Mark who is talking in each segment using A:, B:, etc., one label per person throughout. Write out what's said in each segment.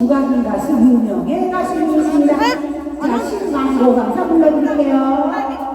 A: 국악인 가수 유명의 가수님이십니다. 자, 신망고 감사 불러드릴게요.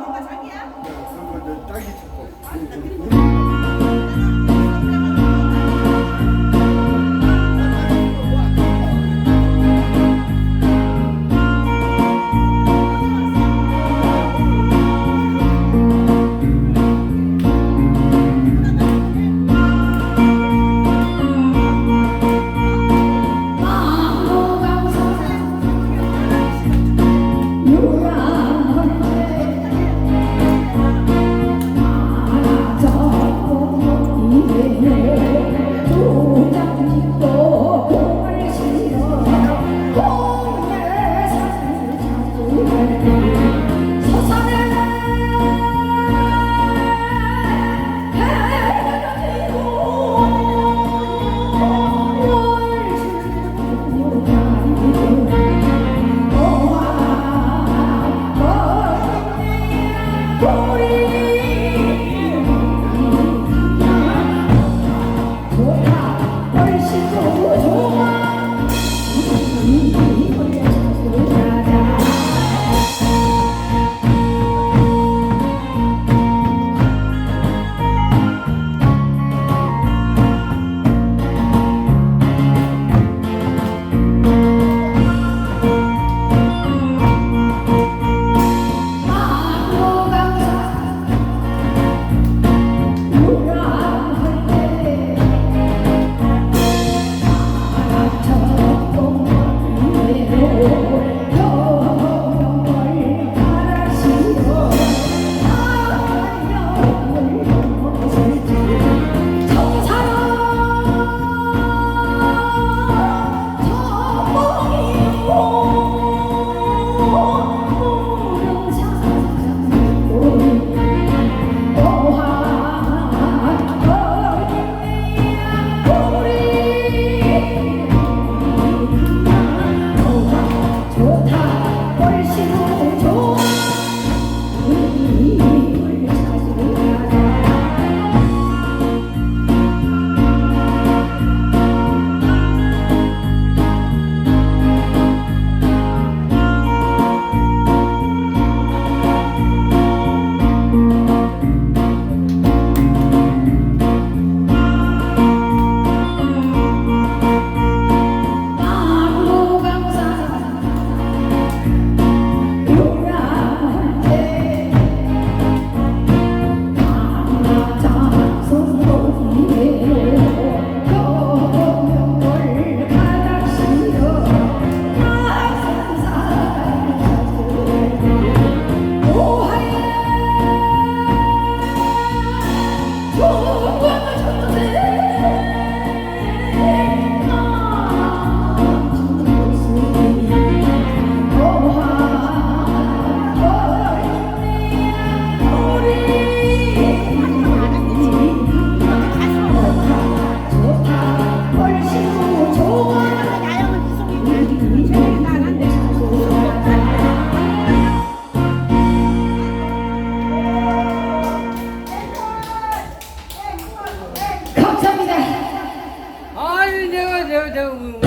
B: deu um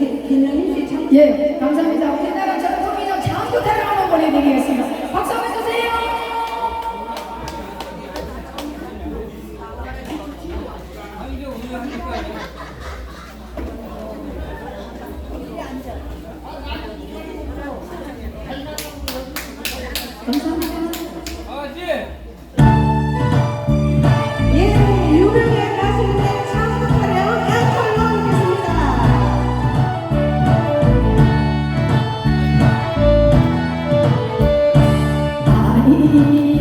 B: 예,
C: 예, 감사합니다. 우리나라 전통민족 장부타를 한번 보내드리겠습니다. 박수 한번 주세요.
B: 감사합니다. 아, 예. I